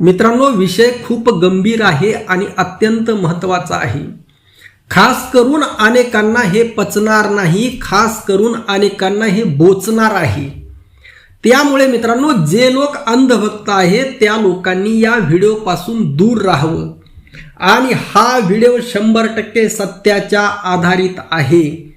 मित्रांनो विषय खूप गंभीर आहे आणि अत्यंत महत्त्वाचा आहे. खास करून अनेकांना हे पचणार नाही खास करून अनेकांना हे बोचणार आहे. त्यामुळे मित्रांनो जे लोक अंधभक्त आहेत त्या लोकांनी या व्हिडिओपासून दूर राहावं. आणि हा व्हिडिओ शंभर टक्के सत्याच्या आधारित आहे.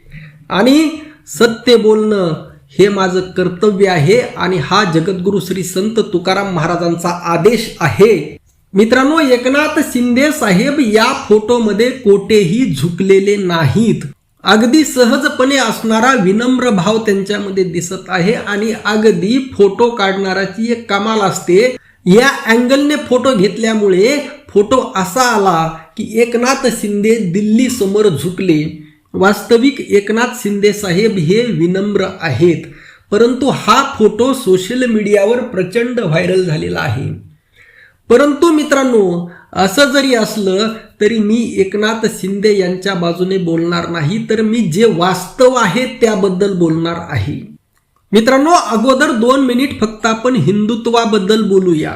आणि सत्य बोलणं हे माझं कर्तव्य आहे आणि हा जगद्गुरु श्री संत तुकाराम महाराजांचा आदेश आहे. मित्रांनो एकनाथ शिंदे साहेब या फोटोमध्ये कोठेही झुकलेले नाहीत. अगदी सहजपणे असणारा विनम्र भाव त्यांच्यामध्ये दिसत आहे आणि अगदी फोटो काढणाराची एक कमाल असते. या अँगलने फोटो घेतल्यामुळे फोटो असा आला की एकनाथ शिंदे दिल्ली समोर झुकले. वास्तविक एकनाथ शिंदे साहेब हे विनम्र आहेत परंतु हा फोटो सोशल मीडियावर प्रचंड व्हायरल झालेला आहे. परंतु मित्रांनो असं जरी असलं तरी मी एकनाथ शिंदे यांच्या बाजूने बोलणार नाही तर मी जे वास्तव आहे त्याबद्दल बोलणार आहे. मित्रांनो अगोदर दोन मिनिट फक्त आपण हिंदुत्वाबद्दल बोलूया.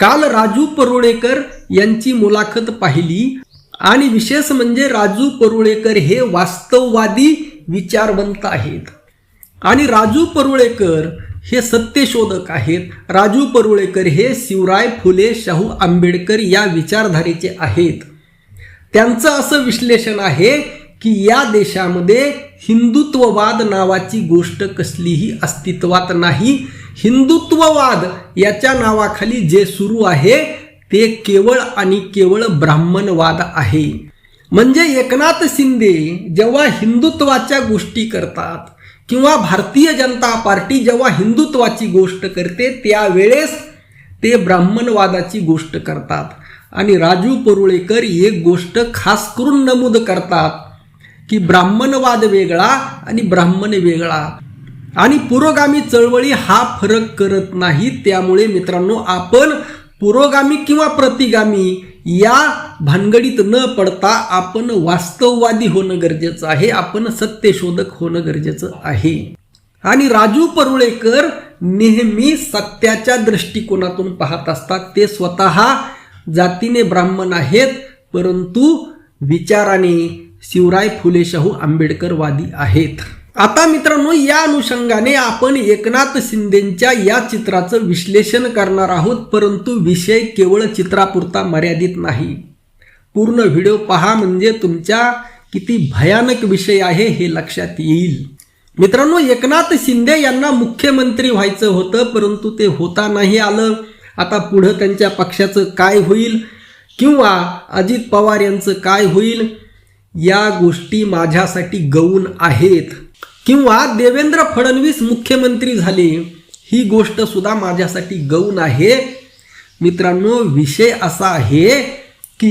काल राजू परुळेकर यांची मुलाखत पाहिली आणि विशेष म्हणजे राजू परुळेकर हे वास्तववादी विचारवंत आहेत. आणि राजू परुळेकर हे सत्यशोधक आहेत. राजू परुळेकर हे शिवराय फुले शाहू आंबेडकर या विचारधारेचे आहेत. त्यांचं असं विश्लेषण आहे की या देशामध्ये हिंदुत्ववाद नावाची गोष्ट कसलीही अस्तित्वात नाही. हिंदुत्ववाद याच्या नावाखाली जे सुरू आहे ते केवळ आणि केवळ ब्राह्मणवाद आहे. म्हणजे एकनाथ शिंदे जेव्हा हिंदुत्वाच्या गोष्टी करतात किंवा भारतीय जनता पार्टी जेव्हा हिंदुत्वाची गोष्ट करते त्यावेळेस ते ब्राह्मणवादाची गोष्ट करतात. आणि राजू परुळेकर एक गोष्ट खास करून नमूद करतात की ब्राह्मणवाद वेगळा आणि ब्राह्मण वेगळा. आणि पुरोगामी चळवळी हा फरक करत नाही. त्यामुळे मित्रांनो आपण पुरोगामी किंवा प्रतिगामी या भानगडीत न पडता आपण वास्तववादी होणं गरजेचं आहे आपण सत्यशोधक होणं गरजेचं आहे. आणि राजू परुळेकर नेहमी सत्याच्या दृष्टिकोनातून पाहत असतात. ते स्वतः जातीने ब्राह्मण आहेत परंतु विचाराने शिवराय फुले शाहू आंबेडकरवादी आहेत. आता मित्रांनो या अनुषंगाने आपण एकनाथ शिंदेच्या या चित्राचं विश्लेषण करणार आहोत परंतु विषय केवळ चित्रापुरता मर्यादित नाही. पूर्ण व्हिडिओ पहा म्हणजे तुमच्या किती भयानक विषय आहे हे लक्षात येईल. मित्रांनो एकनाथ शिंदे यांना मुख्यमंत्री व्हायचं होतं परंतु ते होता नाही आलं. आता पुढं त्यांच्या पक्षाचं काय होईल किंवा अजित पवार यांचं काय होईल या गोष्टी माझ्यासाठी गौण आहेत. किंवा देवेंद्र फडणवीस मुख्यमंत्री झाले ही गोष्ट सुद्धा माझ्यासाठी गौण आहे. मित्रांनो विषय असा आहे की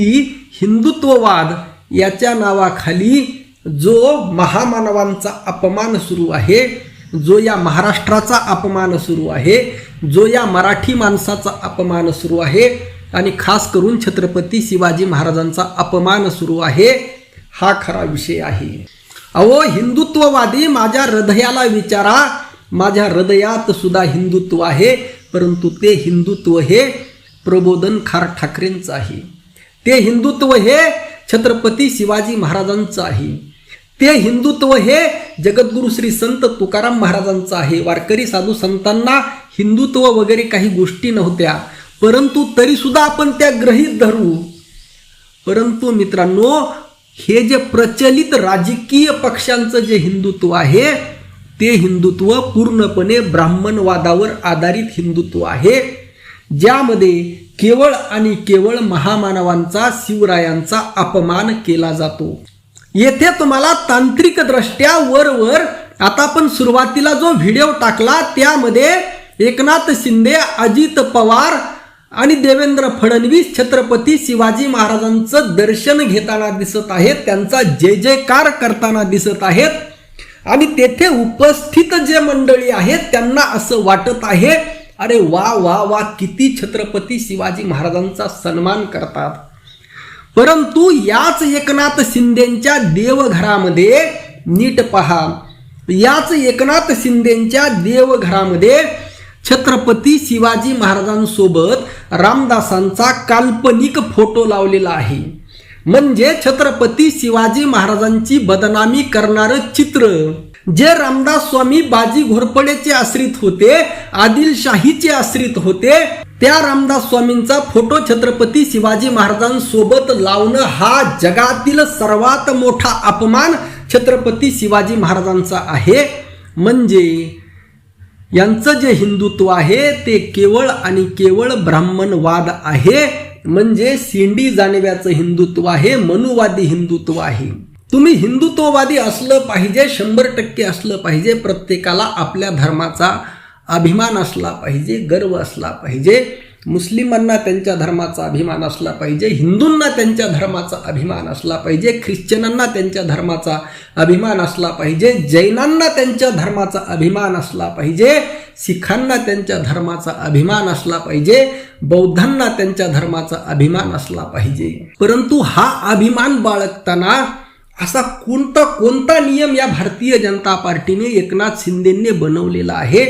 हिंदुत्ववाद याच्या नावाखाली जो महामानवांचा अपमान सुरू आहे जो या महाराष्ट्राचा अपमान सुरू आहे जो या मराठी माणसाचा अपमान सुरू आहे आणि खास करून छत्रपती शिवाजी महाराजांचा अपमान सुरू आहे हा खरा विषय आहे. अहो हिंदुत्ववादी माझ्या हृदयाला विचारा. माझ्या हृदयात सुद्धा हिंदुत्व आहे परंतु ते हिंदुत्व हे प्रबोधन खार ठाकरेंचं आहे. ते हिंदुत्व हे छत्रपती शिवाजी महाराजांचं आहे. ते हिंदुत्व हे जगद्गुरु श्री संत तुकाराम महाराजांचं आहे. वारकरी साधू संतांना हिंदुत्व वगैरे काही गोष्टी नव्हत्या परंतु तरीसुद्धा आपण त्या ग्रहित धरू. परंतु मित्रांनो हे जे प्रचलित राजकीय पक्षांचं जे हिंदुत्व आहे ते हिंदुत्व पूर्णपणे ब्राह्मणवादावर आधारित हिंदुत्व आहे. ज्यामध्ये केवळ आणि केवळ महामानवांचा शिवरायांचा अपमान केला जातो. येथे तुम्हाला तांत्रिकदृष्ट्या वरवर आता आपण सुरुवातीला जो व्हिडिओ टाकला त्यामध्ये एकनाथ शिंदे अजित पवार आणि देवेंद्र फडणवीस छत्रपती शिवाजी महाराजांचं दर्शन घेताना दिसत आहेत त्यांचा जय जयकार करताना दिसत आहेत. आणि तेथे उपस्थित जे मंडळी आहेत त्यांना असं वाटत आहे अरे वा वा वा किती छत्रपती शिवाजी महाराजांचा सन्मान करतात. परंतु याच एकनाथ शिंदेच्या देवघरामध्ये नीट पहा याच एकनाथ शिंदेच्या देवघरामध्ये छत्रपती शिवाजी महाराजांसोबत रामदासांचा काल्पनिक फोटो लावलेला आहे. म्हणजे छत्रपती शिवाजी महाराजांची बदनामी करणारं चित्र. जे रामदास स्वामी बाजी घोरपडेचे आश्रित होते आदिलशाहीचे आश्रित होते त्या रामदास स्वामींचा फोटो छत्रपती शिवाजी महाराजांसोबत लावणं हा जगातील सर्वात मोठा अपमान छत्रपती शिवाजी महाराजांचा आहे. म्हणजे यांचं जे हिंदुत्व आहे ते केवळ आणि केवळ ब्राह्मणवाद आहे. म्हणजे सिंडी जाणव्याचं हिंदुत्व आहे मनुवादी हिंदुत्व आहे. तुम्ही हिंदुत्ववादी असलं पाहिजे शंभर टक्के असलं पाहिजे प्रत्येकाला आपल्या धर्माचा अभिमान असला पाहिजे गर्व असला पाहिजे. मुस्लिमांना त्यांच्या धर्माचा अभिमान असला पाहिजे हिंदूंना त्यांच्या धर्माचा अभिमान असला पाहिजे ख्रिश्चनांना त्यांच्या धर्माचा अभिमान असला पाहिजे जैनांना त्यांच्या धर्माचा अभिमान असला पाहिजे सिखांना त्यांच्या धर्माचा अभिमान असला पाहिजे बौद्धांना त्यांच्या धर्माचा अभिमान असला पाहिजे. परंतु हा अभिमान बाळगताना असा कोणता कोणता नियम या भारतीय जनता पार्टीने एकनाथ शिंदेने बनवलेला आहे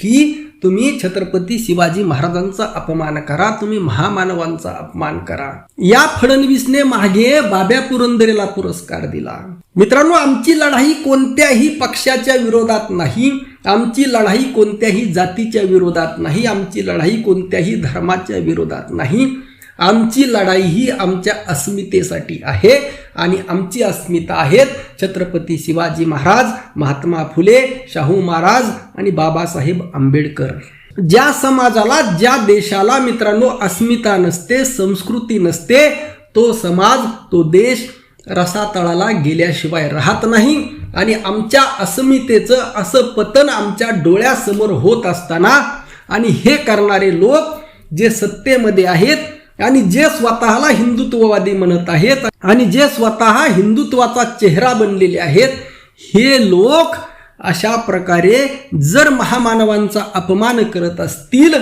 की तुम्ही छत्रपती शिवाजी महाराजांचा अपमान करा तुम्ही महामानवांचा अपमान करा. या फडणवीसने मागे बाब्या पुरंदरेला पुरस्कार दिला. मित्रांनो आमची लढाई कोणत्याही पक्षाच्या विरोधात नाही आमची लढाई कोणत्याही जातीच्या विरोधात नाही आमची लढाई कोणत्याही धर्माच्या विरोधात नाही. आमची लढाई ही आमच्या अस्मितेसाठी आहे. आणि आमची अस्मिता आहेत छत्रपती शिवाजी महाराज महात्मा फुले शाहू महाराज आणि बाबासाहेब आंबेडकर. ज्या समाजाला ज्या देशाला मित्रांनो अस्मिता नसते संस्कृती नसते तो समाज तो देश रसातळाला गेल्याशिवाय राहत नाही आणि आमच्या अस्मितेचं असं पतन आमच्या डोळ्यासमोर होत असताना आणि हे करणारे लोक जे सत्तेमध्ये आहेत आणि जे स्वतःला हिंदुत्ववादी म्हणत आहेत आणि जे स्वतः हिंदुत्वाचा चेहरा बनलेले आहेत हे लोक अशा प्रकारे जर महामानवांचा अपमान करत असतील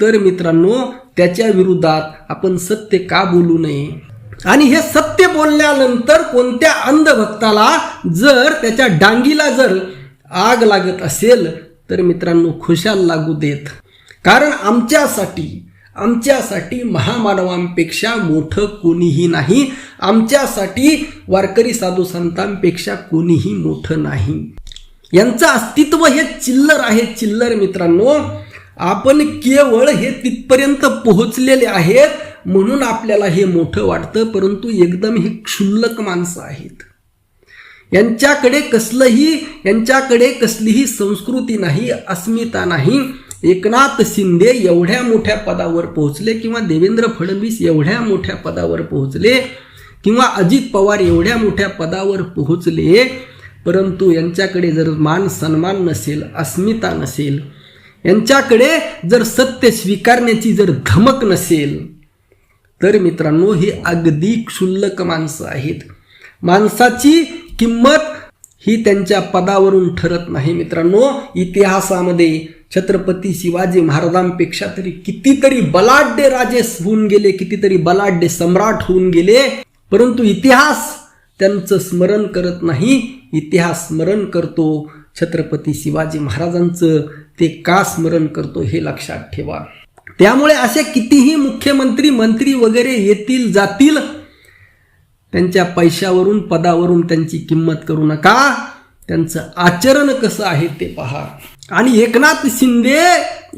तर मित्रांनो त्याच्या विरोधात आपण सत्य का बोलू नये? आणि हे सत्य बोलल्यानंतर कोणत्या अंधभक्ताला जर त्याच्या डांगीला जर आग लागत असेल तर मित्रांनो खुशाल लागू देत. कारण आमच्यासाठी आमच्यासाठी महामानवांपेक्षा मोठं कोणीही नाही. आमच्यासाठी वारकरी साधू संतांपेक्षा कोणीही मोठं नाही. यांचं अस्तित्व हे चिल्लर आहे चिल्लर मित्रांनो. आपण केवळ हे तिथपर्यंत पोहोचलेले आहेत म्हणून आपल्याला हे मोठं वाटतं परंतु एकदम ही क्षुल्लक माणसं आहेत. यांच्याकडे कसलंही यांच्याकडे कसलीही संस्कृती नाही अस्मिता नाही. एकनाथ शिंदे एवढ्या मोठ्या पदावर पोहोचले किंवा देवेंद्र फडणवीस एवढ्या मोठ्या पदावर पोहोचले किंवा अजित पवार एवढ्या मोठ्या पदावर पोहोचले परंतु यांच्याकडे जर मान सन्मान नसेल अस्मिता नसेल यांच्याकडे जर सत्य स्वीकारण्याची जर धमक नसेल तर मित्रांनो ही अगदी क्षुल्लक माणसं आहेत. माणसाची किंमत ही त्यांच्या पदावरून ठरत नाही मित्रांनो. इतिहासामध्ये छत्रपती शिवाजी महाराजांपेक्षा तरी कितीतरी बलाढ्य राजे होऊन गेले कितीतरी बलाढ्य सम्राट होऊन गेले. परंतु इतिहास त्यांचं स्मरण करत नाही. इतिहास स्मरण करतो छत्रपती शिवाजी महाराजांचं ते का स्मरण करतो हे लक्षात ठेवा. त्यामुळे असे कितीही मुख्यमंत्री मंत्री वगैरे येतील जातील त्यांच्या पैशावरून पदावरून त्यांची किंमत करू नका. त्यांचं आचरण कसं आहे ते पहा. आणि एकनाथ शिंदे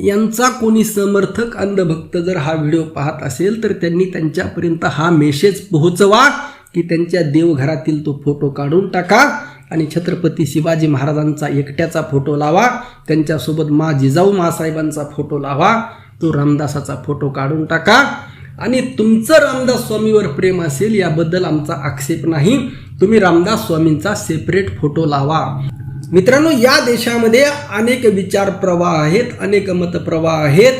यांचा कोणी समर्थक अंधभक्त जर हा व्हिडिओ पाहत असेल तर त्यांनी त्यांच्यापर्यंत हा मेसेज पोहोचवा की त्यांच्या देवघरातील तो फोटो काढून टाका. आणि छत्रपती शिवाजी महाराजांचा एकट्याचा फोटो लावा. त्यांच्यासोबत मा जिजाऊ मासाहेबांचा फोटो लावा. तो रामदासाचा फोटो काढून टाका. आणि तुमचं रामदास स्वामीवर प्रेम असेल याबद्दल आमचा आक्षेप नाही. तुम्ही रामदास स्वामींचा सेपरेट फोटो लावा. मित्रांनो या देशामध्ये अनेक विचार प्रवाह आहेत अनेक मतप्रवाह आहेत.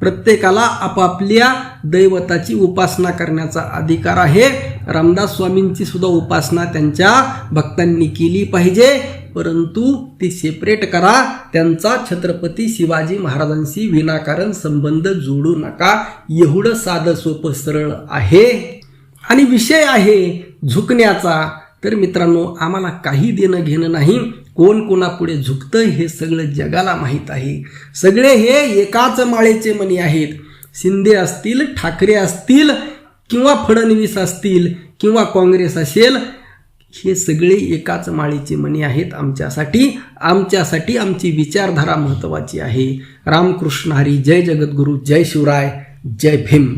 प्रत्येकाला आपापल्या दैवताची उपासना करण्याचा अधिकार आहे. रामदास स्वामींची सुद्धा उपासना त्यांच्या भक्तांनी केली पाहिजे. परंतु ती सेपरेट करा. त्यांचा छत्रपती शिवाजी महाराजांशी विनाकारण संबंध जोडू नका. एवढं साधं सोपं सरळ आहे. आणि विषय आहे झुकण्याचा. तर मित्रांनो आम्हाला काही देणं घेणं नाही. कोण कोणापुढे झुकतं हे सगळं जगाला माहीत आहे. सगळे हे एकाच माळेचे मणी आहेत. शिंदे असतील ठाकरे असतील किंवा फडणवीस असतील किंवा काँग्रेस असेल हे सगळे एकाच माळेचे मणी आहेत आमच्यासाठी. आमच्यासाठी आमची विचारधारा महत्त्वाची आहे. रामकृष्ण हरी जय जगद्गुरू जय शिवराय जय भीम.